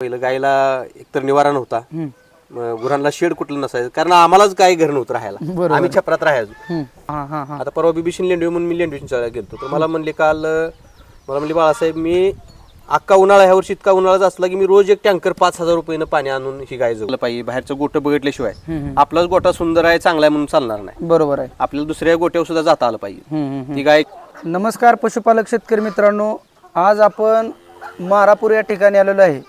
पहिलं गायला एकतर निवारा नव्हता. मग गुरांना शेड कुठलं नसायचं? कारण आम्हालाच काय घर नव्हतं राहायला. आम्ही छपरात राहायचो. हा हा हा. आता परवा बिबिशन लेंडवे म्हणून मी लेंडवीच्या गेलतो. तर मला म्हणले काल मला म्हणले बाळासाहेब मी अख्खा उन्हाळा ह्या वर्षी इतका उन्हाळाच असला की मी रोज एक टँकर पाच हजार रुपयानं पाणी आणून ही गाय जगलं. पाहिजे. बाहेरचं गोटं बघितल्याशिवाय. आपलाच गोटा सुंदर आहे चांगला आहे म्हणून चालणार नाही. बरोबर आहे. आपल्याला दुसऱ्या गोट्यावर सुद्धा जाता आलं पाहिजे. ती गाय नमस्कार पशुपालक शेतकरी मित्रांनो. आज आपण मारापूर या ठिकाणी आलेलो आहे.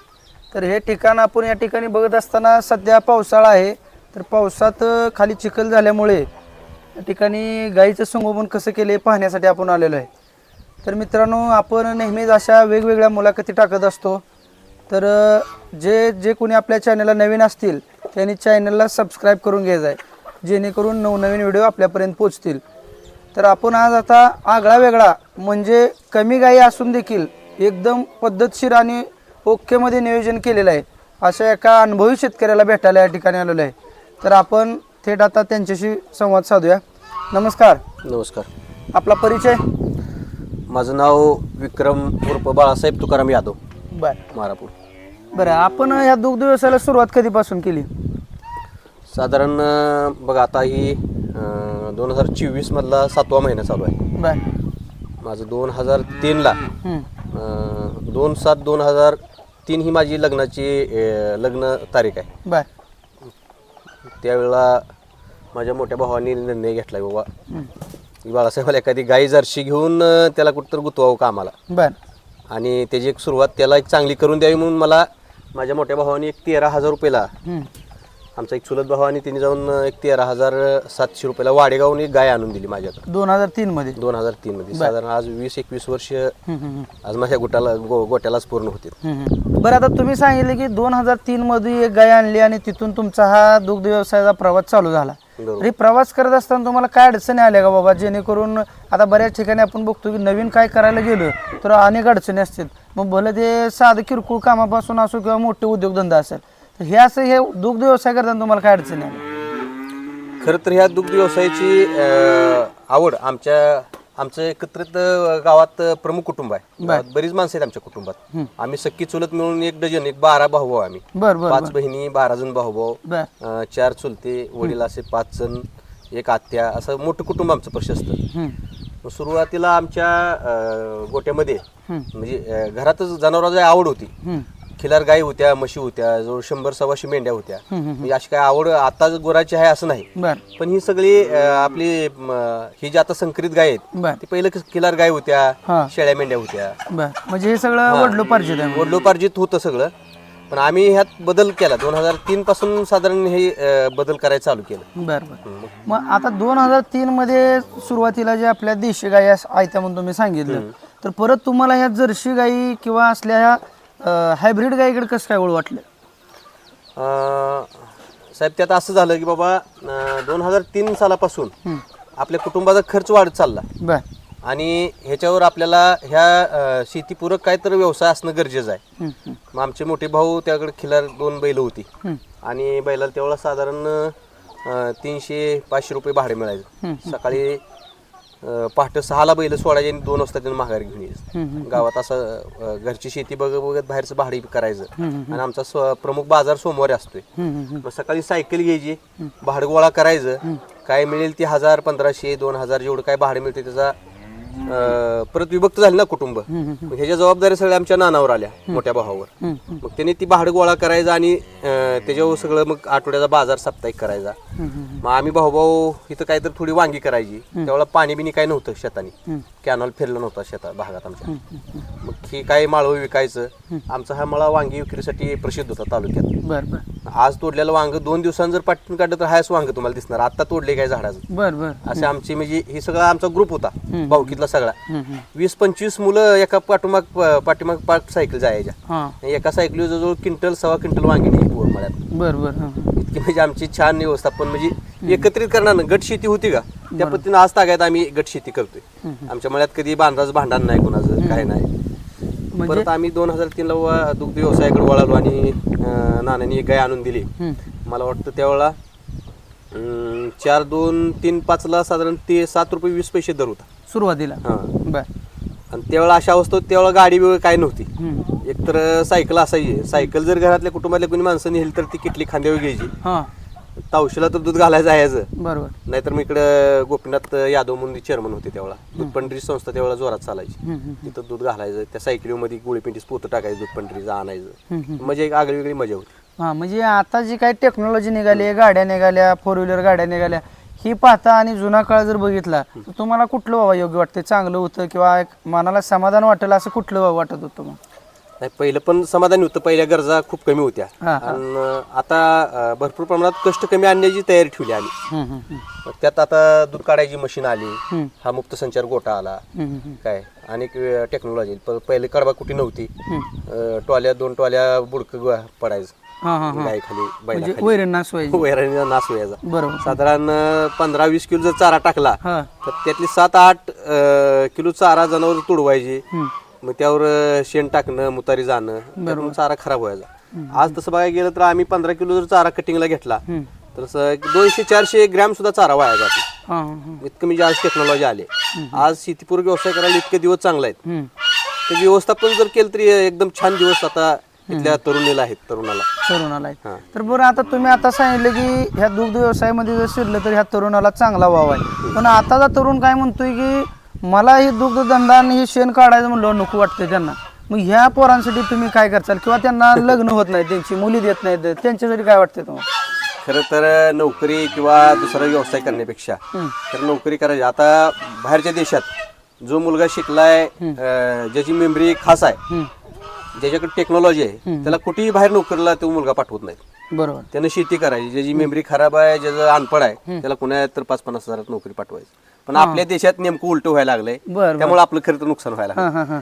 तर हे ठिकाण आपण या ठिकाणी बघत असताना सध्या पावसाळा आहे. तर पावसात खाली चिखल झाल्यामुळे या ठिकाणी गाईचं संगोपन कसं केले पाहण्यासाठी आपण आलेलो आहे. तर मित्रांनो आपण नेहमीच अशा वेगवेगळ्या मुलाखती टाकत असतो. तर जे जे कोणी आपल्या चॅनलला नवीन असतील त्यांनी चॅनलला सबस्क्राईब करून घ्यायचं आहे. जेणेकरून नवनवीन व्हिडिओ आपल्यापर्यंत पोचतील तर आपण आज आता आगळा वेगळा म्हणजे कमी गायी असून देखील एकदम पद्धतशीर आणि ओकेमध्ये नियोजन केलेलं आहे. अशा एका अनुभवी शेतकऱ्याला भेटायला या ठिकाणी आलेलो आहे. तर आपण थेट आता त्यांच्याशी संवाद साधूया. नमस्कार. नमस्कार. आपला परिचय? माझं नाव विक्रम उर्फ बाळासाहेब तुकाराम यादव. बर. मारापूर. बरं आपण ह्या दुग्ध व्यवसायाला सुरुवात कधीपासून केली? साधारण अं, बघा आता ही दोन हजार चोवीस मधला सातवा महिना चालू आहे. बर. माझं दोन हजार तीनला दोन सात दोन हजार तीन ही माझी लग्नाची अं, लग्न तारीख आहे बर त्यावेळेला माझ्या मोठ्या भावाने निर्णय घेतला बाबा. की बाळासाहेबाला एखादी गाई जर्शी घेऊन अं, त्याला कुठंतरी गुतवावं कामाला बर आणि त्याची एक सुरुवात त्याला एक चांगली करून द्यावी म्हणून मला माझ्या मोठ्या भावाने एक तेरा हजार रुपयाला. आमचा एक चुलत भाऊ आणि तिने जाऊन एक तेरा हजार सातशे रुपयाला वाडेगावून एक गाय आणून दिली माझ्याकडे. दोन हजार तीन मध्ये? दोन हजार तीन मध्ये. साधारण आज वीस एकवीस वर्ष. आज माझ्या गोटाला गो गोट्यालाच पूर्ण होते. बरं आता तुम्ही सांगितले की दोन हजार तीन मध्ये एक गाय आणली आणि तिथून तुमचा हा दुग्ध व्यवसायाचा प्रवास चालू झाला. बरोबर. तरी प्रवास करत असताना तुम्हाला काय अडचणी आल्या का बाबा? जेणेकरून आता बऱ्याच ठिकाणी आपण बघतो की नवीन काय करायला गेलो तर अनेक अडचणी असतील. मग भलं ते साधं किरकोळ कामापासून असो किंवा मोठे उद्योगधंदा असेल तर हे असं हे दुग्ध व्यवसाय करताना तुम्हाला काय अडचणी आल्या खरं तर ह्या दुग्ध व्यवसायाची अं, आवड आमच्या आमचं एकत्रित अं, गावात अं, प्रमुख कुटुंब आहे. गावात बरीच माणसं आहेत आमच्या कुटुंबात. आम्ही सख्खी चुलत मिळून एक डझन एक बारा भाऊ भाऊ आम्ही. बर बर पाच बहिणी बारा जण भाऊ भाऊ. बर. चार चुलते वडील असे पाच जण एक आत्या असं मोठं कुटुंब आमचं प्रशस्त. हम्म. मग सुरुवातीला आमच्या अं, गोट्यामध्ये. म्हणजे अं, घरातच जनावरांची आवड होती. हम्म. खिलार गाई होत्या म्हशी होत्या जवळ शंभर सव्वाशे मेंढ्या होत्या. म्हणजे अशी काय आवड आता गुराची आहे असं नाही. बर. पण ही सगळी अं, आपली म, ही जी आता संकरित गाय आहेत ती पहिलं खिलार गाय होत्या शेळ्या मेंढ्या होत्या. बर. म्हणजे हे सगळं वडलोपार्जित आहे वडलोपार्जित होतं सगळं. पण आम्ही ह्यात बदल केला. दोन हजार तीन पासून साधारण हे अं, बदल करायला चालू केलं. बर बर. मग आता दोन हजार तीन मध्ये सुरुवातीला जे आपल्या देशी गायी आयत्या म्हणून तुम्ही सांगितलं. तर परत तुम्हाला ह्या जर्सी गायी किंवा असल्या ह्या हायब्रिड गायीकडे कसं काय ओळ वाटलं? अं, साहेब त्यात असं झालं की बाबा दोन हजार तीन सालापासून. आपल्या कुटुंबाचा खर्च वाढत चालला. बर. आणि ह्याच्यावर आपल्याला ह्या अं, शेतीपूरक काहीतरी व्यवसाय असणं गरजेचं आहे. हम्म, हम्म, मग आमचे मोठे भाऊ त्याकडे खिलार दोन बैल होती. हम्म, आणि बैलाला तेवढा साधारण अं, तीनशे पाचशे रुपये भाडे मिळायचं. सकाळी पहाटे सहाला बैल सोडायचे आणि दोन वाजता त्यांना माघारी घेऊन यायचं. गावात असं अं, घरची शेती बघत बघत बाहेरचं भाडे करायचं. आणि आमचा स्व- प्रमुख बाजार सोमवारी असतोय. मग सकाळी सायकल घ्यायची भाडं गोळा करायचं काय मिळेल ते हजार पंधराशे दोन हजार जेवढं काय भाडं मिळते त्याचा अं, परत विभक्त झाली ना कुटुंब. मग ह्याच्या जबाबदारी सगळ्या आमच्या नानावर आल्या मोठ्या भावावर. मग त्यांनी ती भाडं गोळा करायचा आणि अं, त्याच्यावर सगळं मग आठवड्याचा बाजार साप्ताहिक करायचा. मग आम्ही भाऊ भाऊ इथं काहीतरी थोडी वांगी करायची. त्यावेळेला पाणी बिनी काय नव्हतं शेतानी. कॅनॉल फिरलं नव्हतं शेतात भागात आमच्या. मग ही काय माळव विकायचं. आमचा हा मळा वांगी विक्रीसाठी प्रसिद्ध होता तालुक्यात. आज तोडलेलं वांग दोन दिवसांनी जर पाठवून काढलं तर हायच वांग तुम्हाला दिसणार. आता तोडले काय झाडाचं. असे आमची म्हणजे ही सगळा आमचा ग्रुप होता भाऊकीतला सगळा. वीस पंचवीस मुलं एका पाठोमाग पाठीमाग पाच सायकल जायच्या एका सायकलीवर जवळ क्विंटल सव्वा क्विंटल वांगी नाही पोर मळ्यात. बर बर हा. इतकी म्हणजे आमची छान व्यवस्थापन म्हणजे एकत्रित करणार ना गट शेती होती का? त्या पद्धतीने आज तागायत आम्ही गट शेती करतोय. आमच्या मळ्यात कधी बांधाचं भांडण नाही कोणाचं काय नाही. म्हणजे? परत आम्ही दोन हजार तीनला व- दुग्ध व्यवसायाकडे वळालो आणि नानांनी एक गाय आणून दिली. मला वाटतं त्यावेळेला चार दोन तीन पाचला साधारण ते सात रुपये वीस पैसे दर होता. सुरुवातीला. आणि त्यावेळेला अशा अवस्था होती त्यावेळेला गाडी बिळ काय नव्हती. एकतर सायकल असायची. सायकल जर घरातल्या कुटुंबातल्या कोणी माणसं नेली तर ती किटली खांद्यावर घ्यायची. तावशीला तर दूध घालायचं यायचं बरोबर. नाहीतर मी इकडं गोपीनाथ यादव म्हणून चेअरमन होते त्यावेळेला दूध पंढरी संस्था त्यावेळेला जोरात चालायची. तिथं दूध घालायचं. त्या सायकलीमध्ये गोळीपिंटीच पोतं टाकायचं दूध पंढरीचं आणायचं. म्हणजे एक आगळी वेगळी मजा होती. हा म्हणजे आता जी काही टेक्नॉलॉजी निघाली आहे गाड्या निघाल्या फोर व्हीलर गाड्या निघाल्या ही पाहता आणि जुना काळ जर बघितला तर तुम्हाला कुठलं बाबा योग्य वाटतं चांगलं होतं किंवा एक मनाला समाधान वाटेल असं कुठलं बाबा वाटत होतं मग? नाही पहिलं पण समाधानी होतं. पहिल्या गरजा खूप कमी होत्या. हा, हा. आणि आता अं, भरपूर प्रमाणात कष्ट कमी आणण्याची तयारी ठेवली आम्ही हम्म, हम्म, हम्म. मग त्यात आता दूध काढायची मशीन आली. हा मुक्त संचार गोटा आला. हम्म, हम्म, काय? अनेक टेक्नॉलॉजी पहिले कडबा कुठे नव्हती. हम्म. अं, टॉल्या दोन टॉल्या बुडक पडायचं. हा हा हा. गाय खाली म्हणजे बैला वैरण नासवायची वैरणीचा नाश व्हायचा बरोबर. साधारण पंधरा वीस किलो जर चारा टाकला हा. तर त्यातली सात आठ अं, किलो चारा जनावर तुडवायची. हम्म. मग त्यावर अं, शेण टाकणं मुतारी जाणं त्यातून चारा खराब व्हायचा. आज तसं बघायला गेलं तर आम्ही पंधरा किलो जर चारा कटिंगला घेतला. तर असं एक दोनशे चारशे ग्रॅम सुद्धा चारा वाया जातो. हा हा हा. इतकं म्हणजे आज टेक्नॉलॉजी आली. आज शेतीपूर्व व्यवसाय करायला इतके दिवस चांगले आहेत. तर व्यवस्थापन जर केलं तरी एकदम छान दिवस आता इथल्या तरुणीला आहेत तरुणाला. तरुणाला आहे. हा. तर बरं आता तुम्ही आता सांगितलं की ह्या दुग्ध व्यवसायामध्ये जर शिरलं तर ह्या तरुणाला चांगला वाव आहे. पण आताचा तरुण काय म्हणतोय की मला ही दुग्धधंदा आणि हे शेण काढायचं म्हणलं नको वाटतं त्यांना. मग ह्या पोरांसाठी तुम्ही काय करचाल किंवा त्यांना लग्न होत नाही त्यांची मुली देत नाहीत त्यांच्यासाठी काय वाटतं तुम्हाला? खरं तर नोकरी किंवा दुसरा व्यवसाय करण्यापेक्षा तर नोकरी करायची. आता बाहेरच्या देशात जो मुलगा शिकलाय अं, ज्याची मेमरी खास आहे. ज्याच्याकडे टेक्नॉलॉजी आहे त्याला कुठेही बाहेर नोकरीला तो मुलगा पाठवत नाही. बरोबर. त्यानं शेती करायची. ज्याची मेमरी खराब आहे ज्याचं अनपड आहे त्याला कुणा तर पाच पन्नास हजारात नोकरी पाठवायची. पण आपल्या देशात नेमकं उलट व्हायला लागलंय. बरं त्यामुळे आपलं खरं तर नुकसान व्हायला. हा हा हा.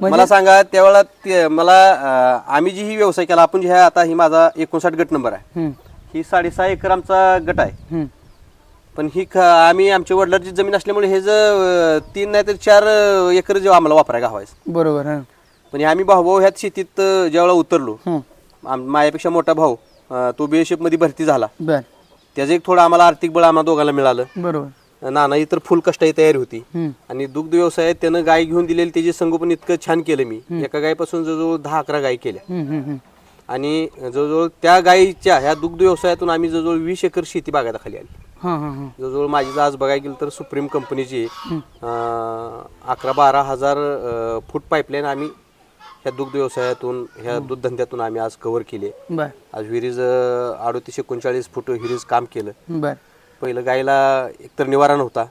म्हणजे मला सांगा त्यावेळेला ते- मला अं, आम्ही जी ही व्यवसाय केला आपण जे ह्या आता ही माझा एकोणसाठ गट नंबर आहे. हम्म. ही साडेसहा एकर आमचा गट आहे. हम्म. पण ही ख- आम्ही आमच्या वडिलांची जमीन असल्यामुळे हे जर तीन नाही तर चार अं, एकर जेव्हा आम्हाला वापरायला हवायचं. बरोबर हा. पण हे आम्ही भाऊ भाऊ ह्यात शेतीत अं, ज्यावेळेला उतरलो हम्म. आम- माझ्यापेक्षा मोठा भाऊ अं, तो BSF मध्ये भरती झाला. बर. त्याचं एक थोडं आम्हाला आर्थिक बळ आम्हाला दोघांना मिळालं. बरोबर. नाना तर फुल कष्टाची तयारी होती. आणि दुग्ध व्यवसायात त्यानं गाय घेऊन दिलेली त्याची संगोपन इतकं छान केलं मी. एका गायपासून जवळजवळ दहा अकरा गाय केल्या. आणि जवळजवळ त्या गायीच्या ह्या दुग्ध व्यवसायातून आम्ही जवळजवळ वीस एकर शेती बागायला खाली आली. हा हा हा. जवळजवळ माझी आज बघायला गेलं तर सुप्रीम कंपनीची अकरा बारा हजार फूट पाईपलाईन आम्ही ह्या दुग्ध व्यवसायातून ह्या दूध धंद्यातून आम्ही आज कव्हर केले आज विहिरीज अडोतीस एकोणचाळीस फूट विहिरीज काम केलं. पहिलं गायला एकतर निवारा नव्हता.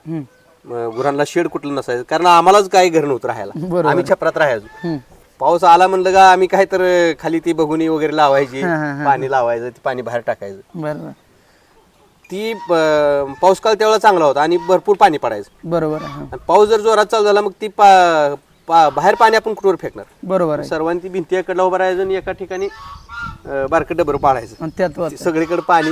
मग गुरांना शेड कुठलं नसायचं. कारण आम्हालाच काय घर नव्हतं राहायला. आम्ही छपरात राहायचो. पाऊस आला म्हणलं का आम्ही काय तर खाली ती बघुनी वगैरे लावायची. पाणी लावायचं ती पाणी बाहेर टाकायचं. ती पाऊस काळ त्यावेळेला चांगला होता आणि भरपूर पाणी पडायचं. बरोबर पाऊस जर जोरात चालू झाला मग ती बाहेर पाणी आपण कुठवर फेकणार? बरोबर सर्वांनी भिंती एकडला उभं राहायचं आणि एका ठिकाणी अं, बारकं डबर. ती सगळीकडे पाणी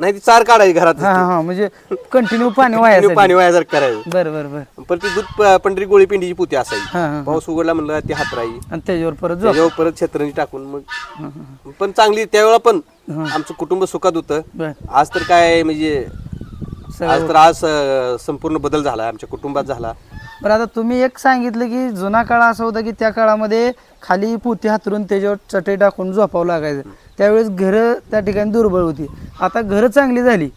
नाही ती चार काढायची घरात हा हा हा म्हणजे कंटिन्यू पाणी वाया पाणी वायासारखं करायचं. बर बर बर. पण ती दूध प- पंढरी गोळी पिंडीची पुती असायची. हा हा पाऊस उघडला म्हणलं ती हातराई. आणि त्याच्यावर परत झोप. त्याच्यावर परत छत्रंजी टाकून मग. पण चांगली त्यावेळेला पण. आमचं कुटुंब सुखात होतं. बर. आज तर काय म्हणजे आज तर आज अं, संपूर्ण बदल झाला आमच्या कुटुंबात झाला. बरं आता तुम्ही एक सांगितलं की जुना काळ असा होता की त्या काळामध्ये खाली पोती हातरून त्याच्यावर चटई टाकून झोपावं लागायचं. त्यावेळेस घरं त्या ठिकाणी दुर्बळ होती. आता घरं चांगली झाली.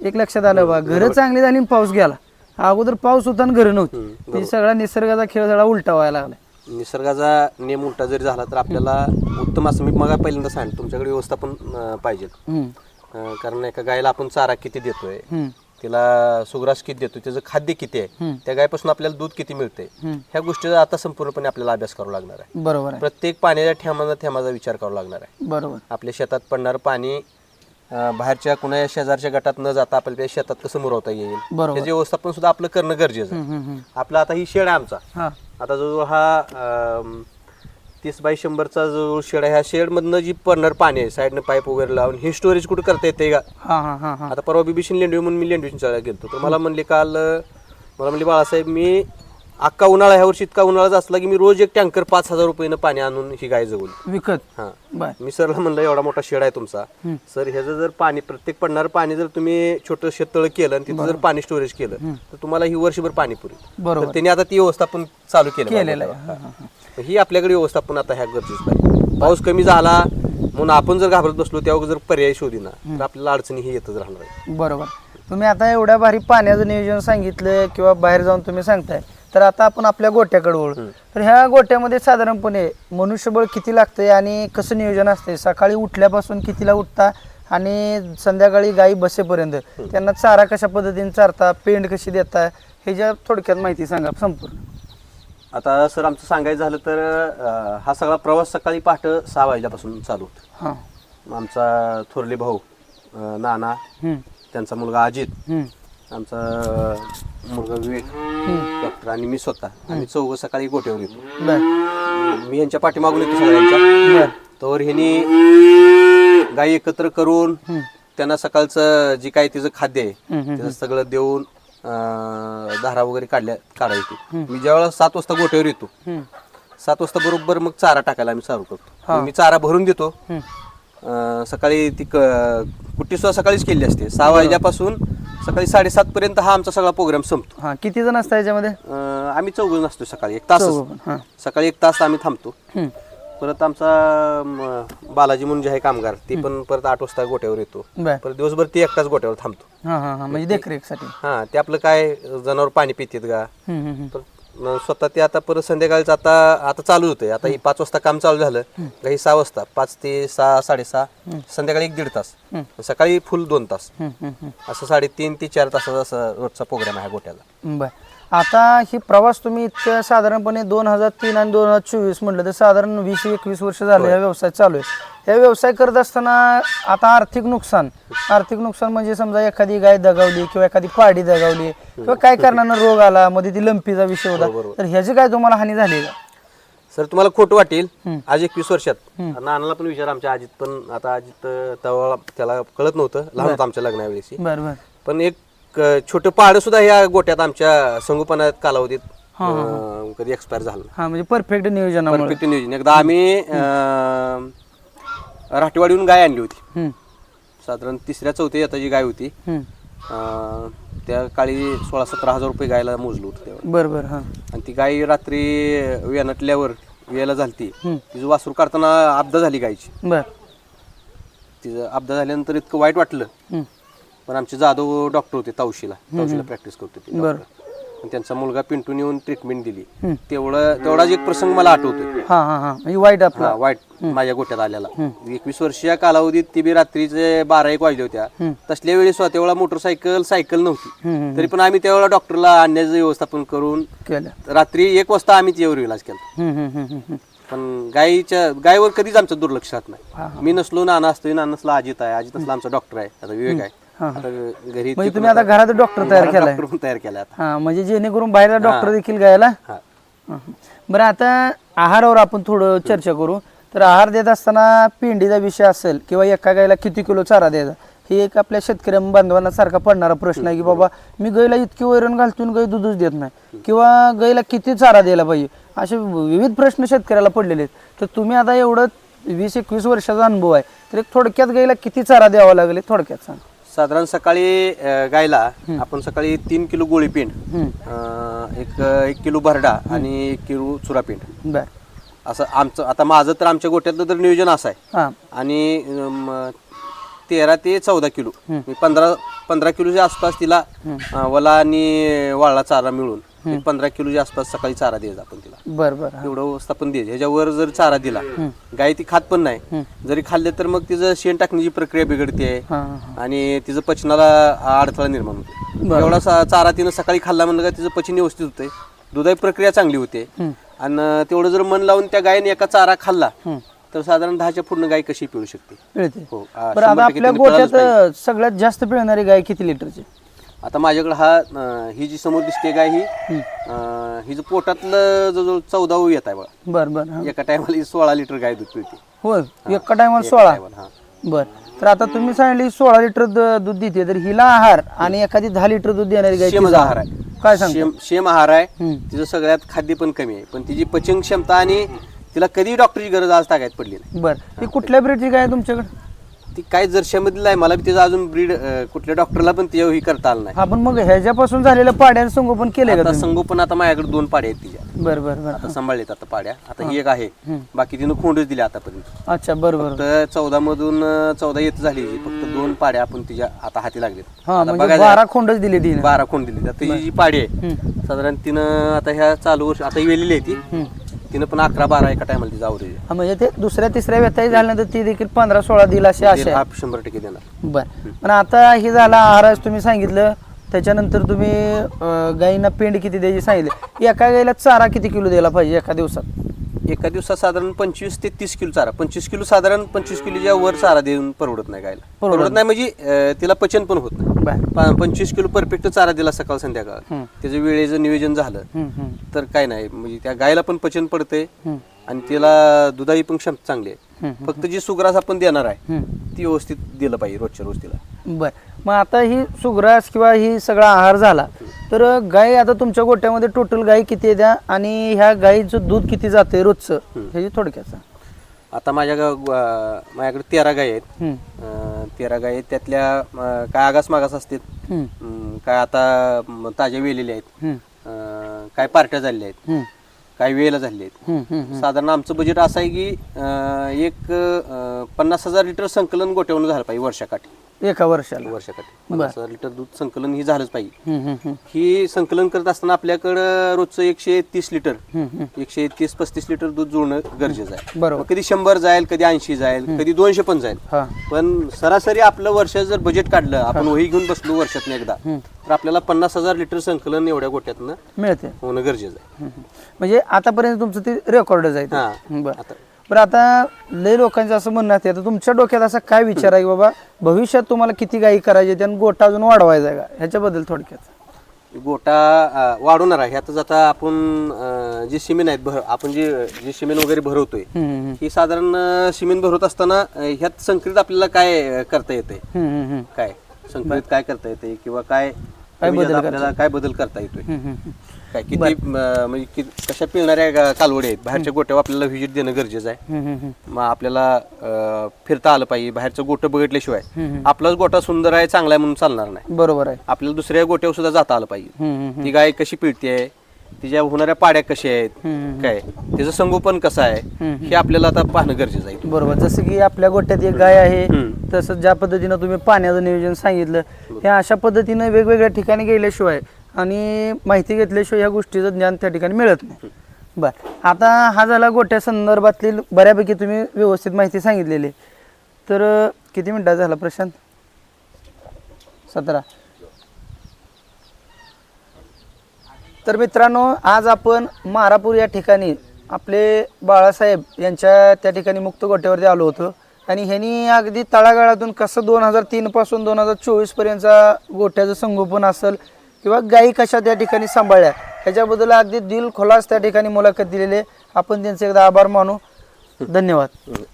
एक लक्षात आलं बा घरं चांगली झाली आणि पाऊस गेला. अगोदर पाऊस होता आणि घरं नव्हती. ती सगळा निसर्गाचा खेळ सगळा उलटा व्हायला लागला. निसर्गाचा नियम उलटा जरी झाला तर आपल्याला उत्तम असं मी मग पहिल्यांदा सांगितलं तुमच्याकडे व्यवस्थापन अं, पाहिजे. कारण एका गायला आपण चारा किती देतोय. तिला सुग्रास किती देतोय त्याचं खाद्य किती आहे. त्या गायपासून आपल्याला दूध किती मिळते. ह्या गोष्टीचा आता संपूर्णपणे आपल्याला अभ्यास करावा लागणार आहे बरोबर प्रत्येक पाण्याच्या थेंबाचा थेंबाचा विचार करावा लागणार आहे बरोबर आपल्या शेतात पडणारं पाणी बाहेरच्या कुणा शेजारच्या गटात न जाता आपल्या शेतात कसं मुरवता येईल बरोबर. त्याचे व्यवस्थापन सुद्धा आपलं करणं गरजेचं आहे. आपला आता ही शेड आहे आमचा आता जवळजवळ हा तीस बाय शंभरचा जो शेड आहे ह्या शेडमधनं जी पडणार पाणी आहे साईडनं पाईप वगैरे लावून हे स्टोरेज कुठं करता येते का? हा हा हा हा. आता परवा बिबिशिन लेंडवी म्हणून मी लेंडवीच्या गेलतो तर मला म्हणले काल मला म्हणले बाळासाहेब मी अख्खा उन्हाळा ह्या वर्षी इतका उन्हाळा असला की मी रोज एक टँकर पाच हजार रुपयानं पाणी आणून ही गाय जगवली. विकत? हा. बर मी सरला म्हणलं एवढा मोठा शेड आहे तुमचा. सर ह्याचं जर पाणी प्रत्येक पडणारं पाणी जर तुम्ही छोटं शेततळ केलं आणि तिथं जर पाणी स्टोरेज केलं तर तुम्हाला ही वर्षभर पाणी पुरेल. बरोबर. तर त्यांनी आता ती व्यवस्थापन चालू केलं केलेलं आहे. हा, हा, हा. ही. आपल्याकडे व्यवस्थापन आता ह्या गरजेचं आहे. पाऊस कमी झाला म्हणून आपण जर घाबरत बसलो तेव्हा जर पर्याय शोधीना तर आपल्याला अडचणी ही येतच राहणार आहे बरोबर. तुम्ही आता एवढ्या भारी पाण्याचं नियोजन सांगितलं किंवा बाहेर जाऊन तुम्ही सांगताय तर आता आपण आपल्या गोट्याकडे वळू. तर ह्या गोट्यामध्ये साधारणपणे मनुष्यबळ किती लागतंय आणि कसं नियोजन असते सकाळी उठल्यापासून कितीला उठता आणि संध्याकाळी गायी बसेपर्यंत? त्यांना चारा कशा पद्धतीने चारता? पेंड कशी देता? हे ज्या थोडक्यात माहिती सांगा संपूर्ण. आता सर आमचं सांगायचं झालं तर हा सगळा प्रवास सकाळी पहाटे सहा वाजल्यापासून चालू होतो. आमचा थोरले भाऊ नाना त्यांचा मुलगा अजित आमचा मुलगा विवेक डॉक्टर. आणि मी स्वतः. आम्ही चौघ सकाळी गोट्यावर येतो. मी यांच्या पाठीमागून येतो सगळ्यांच्या. तर ह्यांनी गाई एकत्र करून त्यांना सकाळचं जी काही तिचं खाद्य आहे त्याचं सगळं देऊन धारा वगैरे काढल्या काढायची मी ज्यावेळेला सात वाजता गोट्यावर येतो सात वाजता बरोबर मग चारा टाकायला आम्ही चालू करतो. मी चारा भरून देतो. सकाळी ती कुट्टी सुद्धा सकाळीच केली असते. सहा वाजल्यापासून सकाळी साडेसात पर्यंत हा आमचा सगळा प्रोग्राम संपतो. हां किती जण असता याच्यामध्ये? अं, आम्ही चौघ नसतो सकाळी. एक तास चौघं पण, हां. सकाळी एक तास आम्ही थांबतो. हम्म, परत आमचा म, बालाजी म्हणून जे आहे कामगार ते पण परत आठ वाजता गोट्यावर येतो. बर. परत दिवसभर ते एकटाच गोट्यावर थांबतो. हां हां हां म्हणजे देखरेखसाठी. हा ते आपलं काय जनावर पाणी पितात का? हम्म, हम्म, हम्म. परत स्वतः ते आता परत संध्याकाळचं आता आता चालू होतंय. आता ही पाच वाजता काम चालू झालं. का ही सहा वाजता पाच ते सहा साडेसहा संध्याकाळी एक दीड तास. सकाळी फुल दोन तास. असं साडेतीन ते चार तासाचा असं रोजचा प्रोग्राम आहे गोट्याला. बर. आता ही प्रवास तुम्ही इतक्या साधारणपणे दोन हजार तीन आणि दोन हजार चोवीस म्हटलं तर साधारण वीस एकवीस वर्ष झाले हा व्यवसाय चालू आहे. या व्यवसाय करत असताना आता आर्थिक नुकसान. आर्थिक नुकसान म्हणजे समजा एखादी गाय दगावली किंवा एखादी पाडी दगावली किंवा काय कारणानं रोग आला मध्ये ती लंपीचा विषय होता तर ह्याची काय तुम्हाला हानी झाली का? सर तुम्हाला खोटं वाटेल. आज एकवीस वर्षात. नानाला पण विचार आमच्या आजीत पण आता आजीत अं, तेव्हा त्याला कळत नव्हतं. लहान होतं आमच्या लग्नावेळेस. बर बर. पण एक अं, छोटं पहाड सुद्धा ह्या गोट्यात आमच्या संगोपनात कालावधीत अं, कधी एक्सपायर झालं हा म्हणजे परफेक्ट नियोजनामुळे. परफेक्ट नियोजन. एकदा आम्ही अं, राठीवाडीहून गाय आणली होती. हम्म, साधारण तिसऱ्या चौथ्या येताची गाय होती. हम्म. अं, त्या काळी सोळा सतरा हजार रुपये गायला मोजलं होतं तेव्हा. बर बर हा. आणि ती गाय रात्री वेनटल्यावर वेळेला झालती. हम्म. तिचं वासरू काढताना आपदा झाली गायची. बर. तिचं अपघात झाल्यानंतर इतकं वाईट वाटलं. हम्म, पण आमचे जाधव डॉक्टर होते तावशीला. तावशीला प्रॅक्टिस करत होते बरं. doctor. आणि त्यांचा मुलगा पिंटून येऊन ट्रीटमेंट दिली. तेवढं तेवढाच एक प्रसंग मला आठवतोय. हा हा हा. म्हणजे वाईट आपला. वाईट माझ्या गोट्यात आलेला. एकवीस वर्षीय कालावधीत ती बी रात्रीचे बारा एक वाजले होत्या. तसल्या वेळी स्वतः तेवढा मोटरसायकल सायकल नव्हती. तरी पण आम्ही त्यावेळेला डॉक्टरला आणण्याचं व्यवस्थापन करून रात्री एक वाजता आम्ही त्यावर इलाज केला. पण गायीच्या गायीवर कधीच आमचं दुर्लक्ष राहत नाही मी नसलो नाना असतो नाना नसला अजित आहे अजित असला आमचा डॉक्टर आहे. आता विवेक आहे. आता घरी म्हणजे तुम्ही आता घरात डॉक्टर तयार केलाय. डॉक्टर तयार केला आता. हा म्हणजे जेणेकरून बाहेरला डॉक्टर देखील गायला हा. बरं आता आहारावर आपण थोडं चर्चा करू. तर आहार देत असताना पिंडीचा विषय असेल किंवा एका गायला किती किलो चारा द्यायचा? हे एक आपल्या शेतकरी बांधवांना सारखा पडणारा प्रश्न आहे की बाबा मी गायला इतकी वैरण घालतून गाय दूधच देत नाही. किंवा गायला किती चारा द्यायला पाहिजे? असे विविध प्रश्न शेतकऱ्याला पडलेले आहेत. तर तुम्ही आता एवढं वीस एकवीस वर्षाचा अनुभव आहे. तर एक थोडक्यात गायला किती चारा द्यावा लागेल? थोडक्यात सांग. साधारण सकाळी अं, गायला आपण सकाळी तीन किलो गोळी पिंड हम्म. अं, एक एक किलो भरडा आणि एक किलो चुरापिंड बर. असं आमचं आता माझं तर आमच्या गोट्यातलं तर नियोजन असं आहे. हां. आणि अम, तेरा ते चौदा किलो. मी पंधरा पंधरा किलोच्या आसपास तिला अं, वला आणि वाळला चारा मिळून. एक पंधरा किलोच्या आसपास सकाळी चारा द्यायचा आपण तिला. बर बर. हां एवढं व्यवस्थापन द्यायचं ह्याच्यावर जर चारा दिला गाय ती खात पण नाही. जरी खाल्ले तर मग तिचं शेण टाकण्याची प्रक्रिया बिघडते. हां हां आणि तिचं पचनाला अडथळा निर्माण होतो. एवढा सा- चारा तिनं सकाळी खाल्ला म्हणलं का तिचं पचन व्यवस्थित होते दुधाई प्रक्रिया चांगली होते. आणि तेवढं जर मन लावून त्या गायने एका चारा खाल्ला तर साधारण दहाच्या पूर्ण गाय कशी पिळू शकते? मिळते हो आ, बरं शंभर आता टक्के आपल्या तिने पिळालंच गोट्यात सगळ्यात जास्त पिळणारी गाय किती लिटरची? आता माझ्याकडे हा अं, ही जी समोर दिसते गाय ही अं, हिचं पोटातलं जवळजवळ चौदावं येत आहे बघा. बर बर हा. एका टायमाला सोळा लिटर गाय दूध पिळते. होय एका टायमाला सोळा? हा. बर. तर आता तुम्ही सांगितले सोळा लिटर द- दूध देते तर हिला आहार आणि एखादी दहा लिटर दूध देणारी गाय तिचा आहार आहे. काय सांगता? शेम शेम आहार आहे. हम्म. तिचं सगळ्यात खाद्य पण कमी आहे. पण तिची पचन क्षमता आणि तिला कधी डॉक्टरची गरज आज तागायत पडली नाही. बर. ती कुठल्या ब्रीडची गाय आहे तुमच्याकडे? ती काय जर्शामधली आहे मला बी तिचं अजून ब्रीड कुठल्या डॉक्टरला पण ते ही करता आलं नाही. हा पण मग ह्याच्यापासून झालेलं पाड्यानं संगोपन केलंय का आता तुम्ही? संगोपन आता माझ्याकडे दोन पाड्या आहेत तिच्या. बर बर बर. आता सांभाळलेत आता पाड्या. आता ही. एक आहे. बाकी तिनं खोंडच दिली आतापर्यंत. अच्छा बर बर. तर चौदा मधून चौदा येत झाली ही. फक्त दोन पाड्या आपण तिच्या आता हाती लागलेत. हा आता म्हणजे बारा खोंडच दिली तिने. बारा खोंड दिली. आता ही जी पाडी आहे हम्म. साधारण तिनं आता ह्या चालू वर्ष आता ही वेलेली आहे ती. हम्म. तिनं पण अकरा बारा एका टायमाला तिचा आवरेज हा, म्हणजे ते दुसऱ्या तिसऱ्या व्यथाही झाल्यानंतर ती देखील पंधरा सोळा दिला अशी आशा आहे. शंभर टक्के देणार. बर. पण आता हे झाला आहारच तुम्ही सांगितलं त्याच्यानंतर तुम्ही अं, गाईंना पेंड किती द्यायची सांगितले. एका गाईला चारा किती किलो द्यायला पाहिजे एका दिवसात? एका दिवसात साधारण पंचवीस ते तीस किलो चारा. पंचवीस किलो साधारण पंचवीस किलोच्या वर चारा देऊन परवडत नाही गायला परवडत परवडत नाही. म्हणजे अं, तिला पचन पण होत नाही. बर. प- पंचवीस किलो परफेक्ट चारा दिला सकाळ संध्याकाळ. हम्म. त्याचं वेळेचं नियोजन झालं. हम्म, हम्म, तर काय नाही. म्हणजे त्या गायला पण पचन पडतंय. हम्म, आणि तिला दुधाई पण क्षमता चांगली आहे. फक्त जी सुग्रास आपण देणार आहे. ती व्यवस्थित दिलं पाहिजे रोजच्या रोज तिला. बर. मग आता ही सुग्रास किंवा ही सगळा आहार झाला तर गाय आता तुमच्या गोट्यामध्ये टोटल गाय किती त्या? आणि ह्या गाईचं दूध किती जाते रोजचं? ह्याची थोडक्यात. आता माझ्या माझ्याकडे तेरा गाय आहेत. तेरा गाय आहेत. त्यातल्या काय आगास मागास असतात हम्म, अं, काय आता ताज्या वेलेल्या आहेत काय पार्ट्या झालेल्या आहेत काय वेळेला झालेले आहेत. हम्म, हम्म, साधारण आमचं बजेट असं आहे की अं, एक अं, पन्नास हजार लिटर संकलन गोट्यावरून झालं पाहिजे वर्षाकाठी. एका वर्षाला. वर्षाकाठी पन्नास हजार लिटर दूध संकलन ही झालंच पाहिजे. हम्म, हम्म, हम्म, ही संकलन करत असताना आपल्याकडं रोजचं एकशे तीस लिटर हम्म, हम्म. एकशे तीस पस्तीस लिटर दूध जुळणं गरजेचं आहे. बरोबर. मग कधी शंभर जाईल कधी ऐंशी जाईल कधी दोनशे पण जाईल. हा. पण सरासरी आपलं वर्ष जर बजेट काढलं आपण वही घेऊन बसलो वर्षातनं एकदा हम्म. तर आपल्याला पन्नास हजार लिटर संकलन एवढ्या गोट्यातनं मिळते. होणं गरजेचं आहे. हम्म, हम्म. म्हणजे आतापर्यंत तुमचं ते रेकॉर्डच आहे ते. हा. बरं. आता बरं आता लय लोकांचं असं म्हणणं आहे आता तुमच्या डोक्यात असा काय विचार आहे की बाबा भविष्यात तुम्हाला किती गायी करायची आणि गोटा अजून वाढवायचा आहे का? ह्याच्याबद्दल थोडक्यात. गोटा अं, वाढवणार आहे. ह्यातच आता आपण अं, जे सिमेंट आहेत भर आपण जे जे सिमेंट वगैरे भरवतोय हम्म, ही साधारण अं, सिमेंट भरवत असताना अं, ह्यात संकलित आपल्याला काय अं, करता येते हम्म, हम्म, हम्म, काय? संकलित काय करता येते किंवा काय काय बदल आपल्याला काय बदल करता येतोय? हम्म, हम्म, हम्म. काय? किती म्हणजे कि- कशा पिळणाऱ्या गा- कालवडी आहेत? बाहेरच्या गोट्यावर आपल्याला व्हिजिट देणं गरजेचं आहे. हम्म, हम्म, हम्म. मग आपल्याला अं, फिरता आलं पाहिजे. बाहेरचं गोटं बघितल्याशिवाय. आपलाच गोटा सुंदर आहे चांगला आहे म्हणून चालणार नाही. बरोबर आहे. आपल्याला दुसऱ्या गोट्यावर सुद्धा जाता आलं पाहिजे. हम्म, हम्म, ती गाय कशी पिळते? तिच्या होणाऱ्या पाड्या कशा आहेत? हम्म, काय? त्याचं संगोपन कसं आहे? हम्म. हे आपल्याला आता पाहणं गरजेचं आहे. बरोबर. जसं की आपल्या गोट्यात एक गाय आहे हम्म. तसं ज्या पद्धतीनं तुम्ही पाण्याचं नियोजन सांगितलं हे अशा पद्धतीनं वेगवेगळ्या ठिकाणी गेल्याशिवाय आणि माहिती घेतल्याशिवाय ह्या गोष्टीचं ज्ञान त्या ठिकाणी मिळत नाही. बर. आता हा झाला गोट्या संदर्भातली बऱ्यापैकी तुम्ही व्यवस्थित माहिती सांगितलेली. आहे. तर किती मिनटात झाला प्रशांत? सतरा. तर मित्रांनो आज आपण मारापूर या ठिकाणी आपले बाळासाहेब यांच्या त्या ठिकाणी मुक्त गोट्यावरती आलो होतो. आणि ह्यांनी अगदी तळागाळातून कसं दोन हजार तीनपासून दोन हजार चोवीसपर्यंतचा गोट्याचं संगोपन असेल किंवा गायी कशा त्या ठिकाणी सांभाळल्या ह्याच्याबद्दल अगदी दिल खोलास त्या ठिकाणी मुलाखत दिलेली आहे. आपण त्यांचे एकदा आभार मानू. धन्यवाद.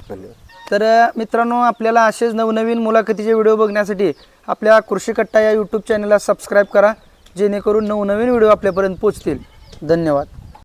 धन्यवाद. तर मित्रांनो आपल्याला असेच नवनवीन मुलाखतीचे व्हिडिओ बघण्यासाठी आपल्या कृषी कट्टा या यूट्यूब चॅनलला सबस्क्राईब करा जेणेकरून नवनवीन व्हिडिओ आपल्यापर्यंत पोचतील. धन्यवाद.